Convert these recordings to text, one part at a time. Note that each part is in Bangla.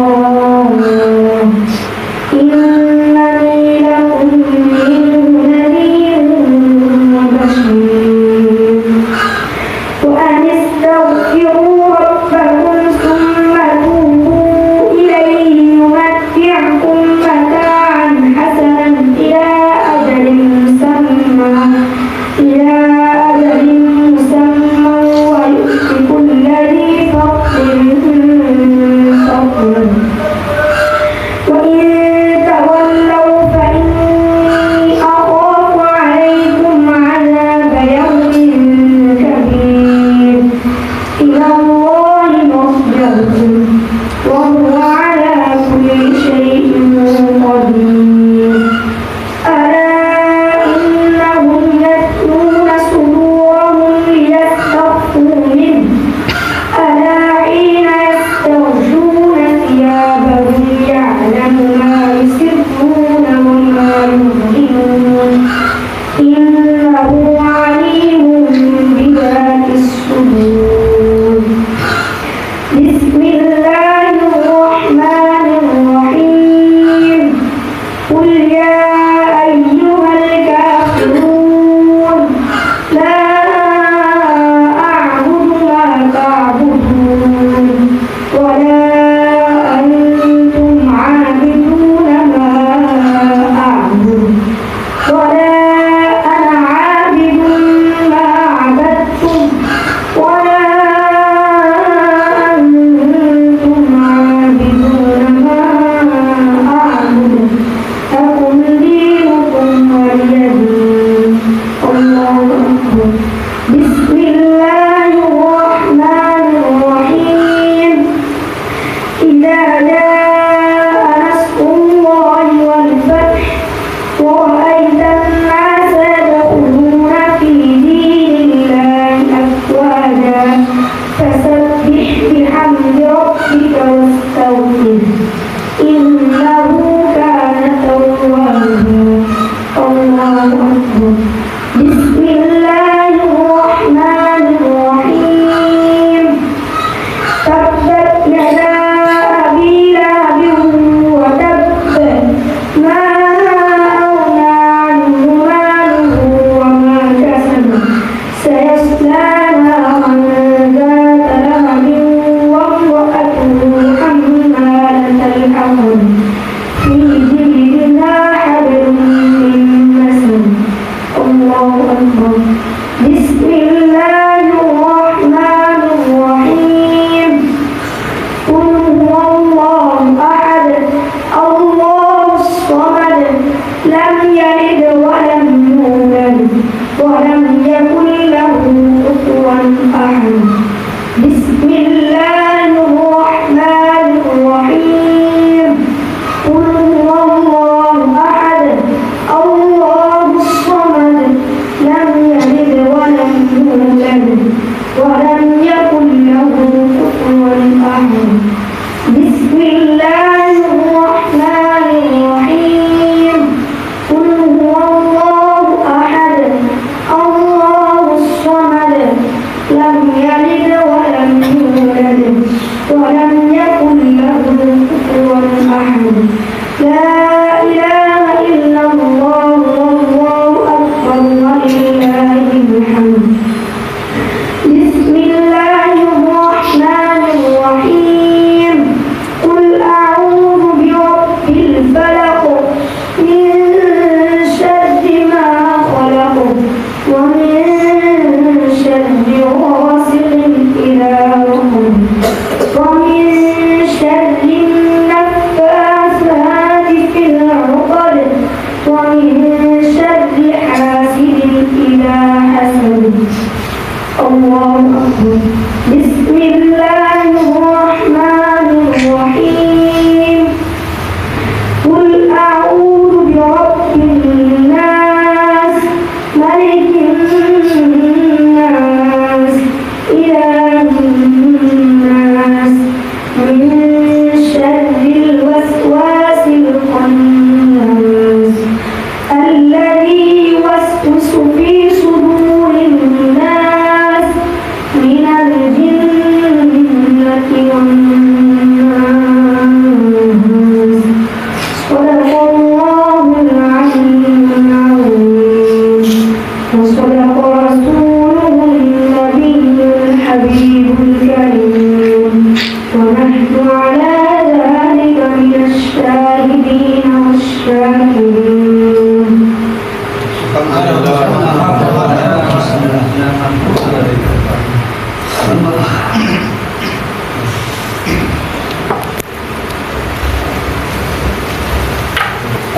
Lord.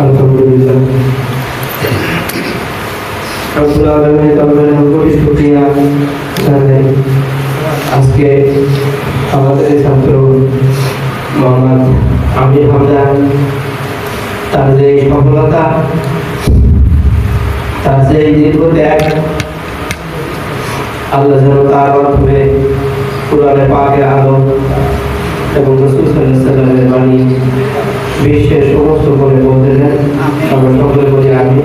আলহামদুলিল্লাহ। রব্বুল আলামিনের দরবারে কোটি তার যে সফলতা, তার যে দীর্ঘ আল্লাহ যেন তার মাধ্যমে কোরআনে পাকের আলো এবং রসুল সাল্লামের বাণী বিশ্বের সমস্ত করে বলতে দেন আমরা সকলে বলি আমি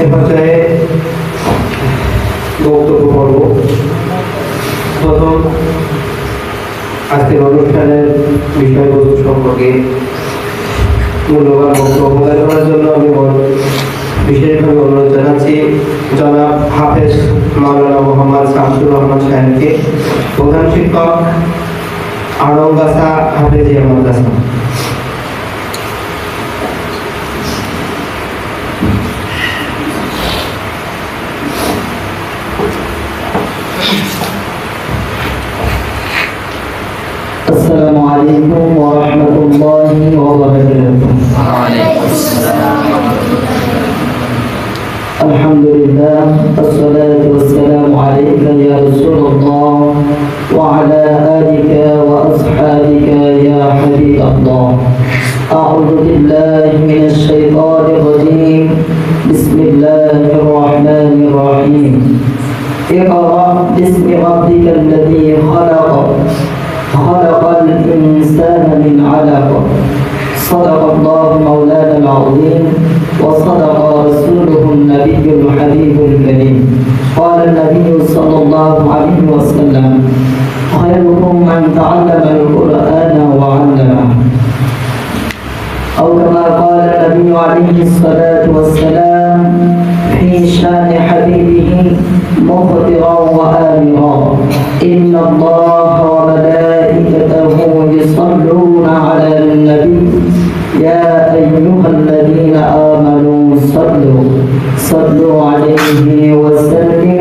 এ পর্যায়ে বক্তব্য পর্ব। প্রথম আজকের অনুষ্ঠানের বিষয়বস্তু সম্পর্কে মূল্যবান বক্তব্য প্রদান করার জন্য আমি বিশেষভাবে অনুরোধ জানাচ্ছি জনাব হাফেজ মাওলানা মোহাম্মদ শামসুর রহমান সাহেবকে প্রধান শিক্ষক আড়ংগাছা হাফেজিয়া মাদ্রাসা السلام عليكم ورحمة الله وبركاته الحمد لله الصلاة والسلام عليك يا رسول الله وعلى آلك وأصحابك يا حبيب الله. أعوذ بالله من الشيطان الرجيم. بسم الله الرحمن الرحيم. اقرأ باسم ربك الذي خلق. خلق الإنسان من علق. صدق الله مولانا العظيم. وصدق رسوله النبي الحبيب الكريم. قال النبي صلى الله عليه وسلم خيركم من تعلم القرآن وعلمه. أو كما قال النبي عليه الصلاة والسلام في شأن حبيبه مخبرا وآمرا. إن الله وملائكته صلوا عليه وسلموا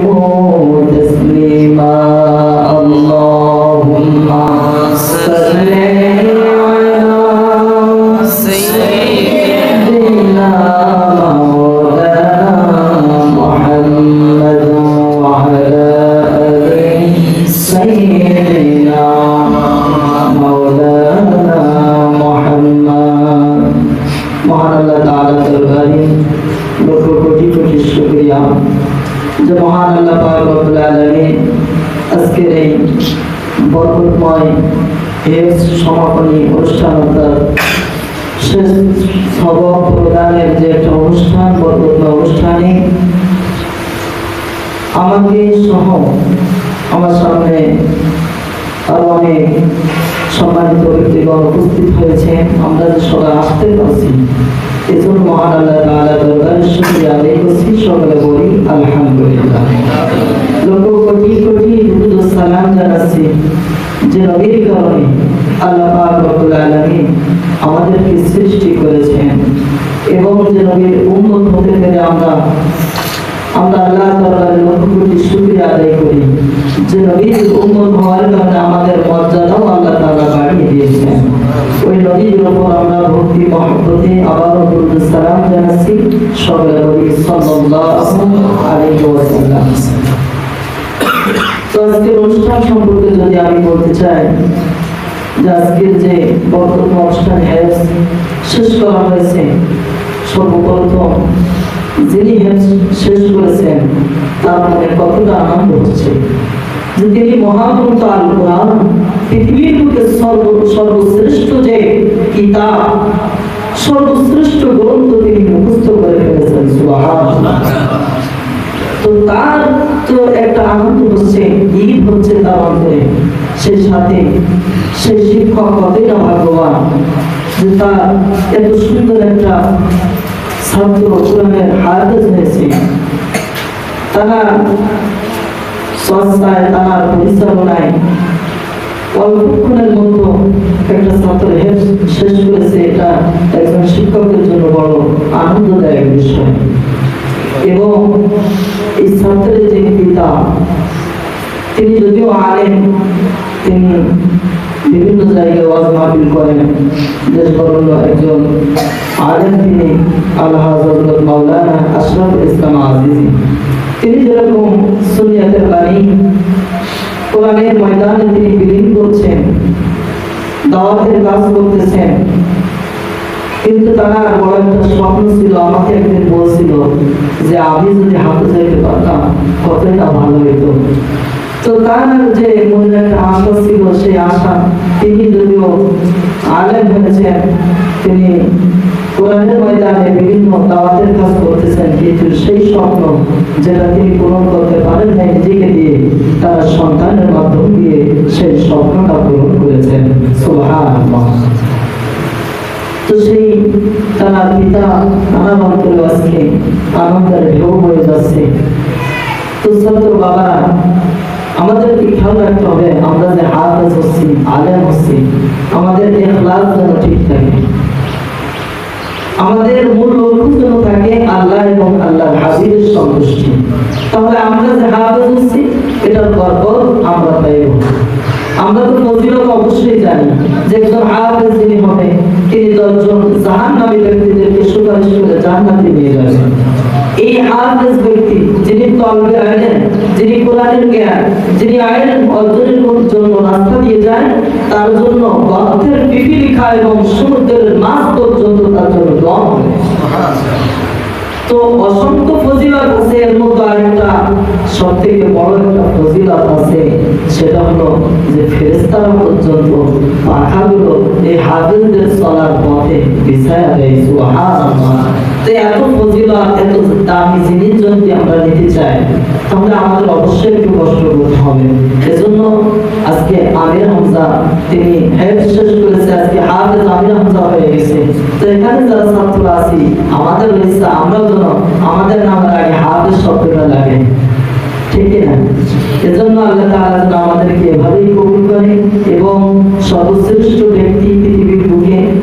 শুকরিয়া। যে মহান আল্লাহ পাক রব্বুল আলামিন আজকের এই বরকতময় হেফজ সমাপনী অনুষ্ঠান অর্থাৎ শেষ সবক প্রদানের যে একটা অনুষ্ঠান, বরকতময় অনুষ্ঠানে আমাকে সহ আমার সামনে আরও অনেক সম্মানিত ব্যক্তিগণ উপস্থিত হয়েছে আমরা সবাই আসতে পারছি যে নবীর কারণে আল্লাহ পাক রব্বুল আমাদেরকে সৃষ্টি করেছেন এবং যে নবীর উম্মত হতে পেরে আমরা আমরা আল্লাহ তাআলার লক্ষ কোটি শুকরিয়া আদায় করি। যে নবীর উম্মত হওয়ার কারণে আমাদের মর্যাদাও আল্লাহ তাআলা বাড়িয়ে দিয়েছেন। ওই নবীর উপর আমরা ভক্তি, মহব্বতে আবারও দুরূদ সালাম জানাচ্ছি। সকলে বলি সাল্লাল্লাহু অনুষ্ঠান সম্পর্কে যদি আমি বলতে চাই, যে আজকের শেষ করা হয়েছে, সর্বপ্রথম যিনি শেষ করেছেন, তার মনে কতটা আনন্দ হচ্ছে? যে তিনি মহাগ্রন্থ আল কোরআন পৃথিবীর বুকে সর্ব, সর্বশ্রেষ্ঠ যে কিতাব, সর্বশ্রেষ্ঠ গ্রন্থ তিনি মুখস্থ করে ফেলেছেন তো তার তো একটা আনন্দ হচ্ছে, ঈদ হচ্ছে তার অন্তরে। সেই সাথে সেই শিক্ষক কতই না ভাগ্যবান যে তার এত সুন্দর একটা ছাত্র কোরআনের হায়াত হয়েছে তারা সংস্থায় তার পরিচালনায় অল্পক্ষণের মতো একটা ছাত্র শেষ করেছে, এটা একজন শিক্ষকের জন্য বড় আনন্দদায়ক বিষয়। এবং এই ছাত্রের যে পিতা, তিনি যদিও আলেন তিনি বিভিন্ন জায়গায় ওয়াজ মাহফিল করেন। দেশ বরণ্য একজন আলেম তিনি, আল্লাহ হযরত মাওলানা আশরাফ ইসলাম আজিজি। তিনি যেরকম সুনিয়াতের বাণী কোরআনের ময়দানে তিনি বিলীন করছেন, দাওয়াতের কাজ করতেছেন, কিন্তু তারা বড় একটা স্বপ্ন ছিল, আমাকে একদিন বলছিল যে আমি যদি হাতে যাইতে পারতাম কতই না ভালো হইতো। তো তার যে মনে একটা আশা ছিল, সেই আশা তিনি যদিও আলেম হয়েছেন, তিনি কোরআনের ময়দানে বিভিন্ন দাওয়াতের কাজ করতেছেন, কিন্তু সেই স্বপ্ন যেটা তিনি পূরণ করতে পারেন নাই নিজেকে দিয়ে, তারা সন্তানের মাধ্যম দিয়ে সেই স্বপ্নটা পূরণ করেছেন। সুবহানাল্লাহ। তো সেই তার পিতা নানা অন্তরে আজকে আনন্দের ঢেউ হয়ে যাচ্ছে। তো ছাত্র বাবা আমাদের কি খেয়াল রাখতে হবে, আমরা যে হাফেজ হচ্ছি হচ্ছি, আমাদের যেন ঠিক থাকে। আমাদের মূল লক্ষ্য যেন থাকে আল্লাহ এবং আল্লাহর হাবিবের সন্তুষ্টি। তাহলে আমরা যে হাফেজ হচ্ছি এটার বরকত আমরা পাইব। আমরা তো অবশ্যই জানি যে একজন হাফেজ যিনি হবে তিনি দশজন জাহান্নামী ব্যক্তিদেরকে সুপারিশ করে নিয়ে এই হাফেজ ব্যক্তি যিনি তলবে আইলেন যিনি কোরআনের জ্ঞান, যিনি অর্জনের জন্য রাস্তা দিয়ে যায়, তার জন্য গর্তের পিপিলিখা এবং সমুদ্রের মাছ পর্যন্ত তার জন্য দম হবে তো অসংখ্য ফজিলত আছে, এর মধ্যে আরেকটা সব থেকে বড় একটা ফজিলত আছে, সেটা হলো যে ফেরেস্তারা পর্যন্ত পাখাগুলো এই হাবিলদের চলার পথে বিছায়া দেয়, সুবহানাল্লাহ। তো এত ফজিলত, এত দামি জিনিস যদি আমরা নিতে চাই, তাহলে আমাদের অবশ্যই একটু কষ্ট করতে হবে। এজন্য আজকে আমির হামজা, তিনি হেড শেষ করেছে, আজকে হাফেজ আমির হামজা হয়ে গেছে। তো এখানে যারা ছাত্র আছি, আমাদের ইচ্ছা আমরা যেন আমাদের নামের আগে হাফেজ শব্দটা লাগে। ঠিক না? এজন্য আল্লাহ তাআলা আমাদেরকে এভাবেই কবুল করে এবং সর্বশ্রেষ্ঠ ব্যক্তি পৃথিবীর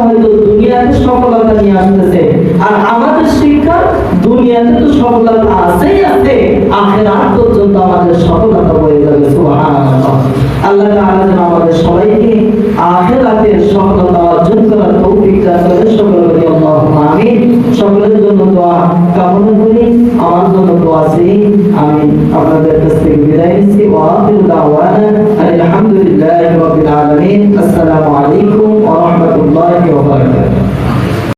হয়তো দুনিয়াতে সফলতা নিয়ে আসতেছে। আর আমাদের শিক্ষা দুনিয়াতে তো সফলতা আছেই আছে, আখেরাত পর্যন্ত আমাদের সফলতা হয়ে যাবে আল্লাহ তাআলা যেন আমাদের সবাইকে আখেরাতের সফলতা অর্জন করার তৌফিক দান আল্লাহুম্মা আমিন। সকলের জন্য দোয়া কামনা করি, আমার জন্য দোয়া আমি আপনাদের কাছ থেকে বিদায় নিচ্ছি, ওয়া দাওয়ানা, আলহামদুলিল্লাহি রাব্বিল আলামিন, আসসালামু আলাইকুম ওয়া রাহমাতুল্লাহি ওয়া বারাকাতুহু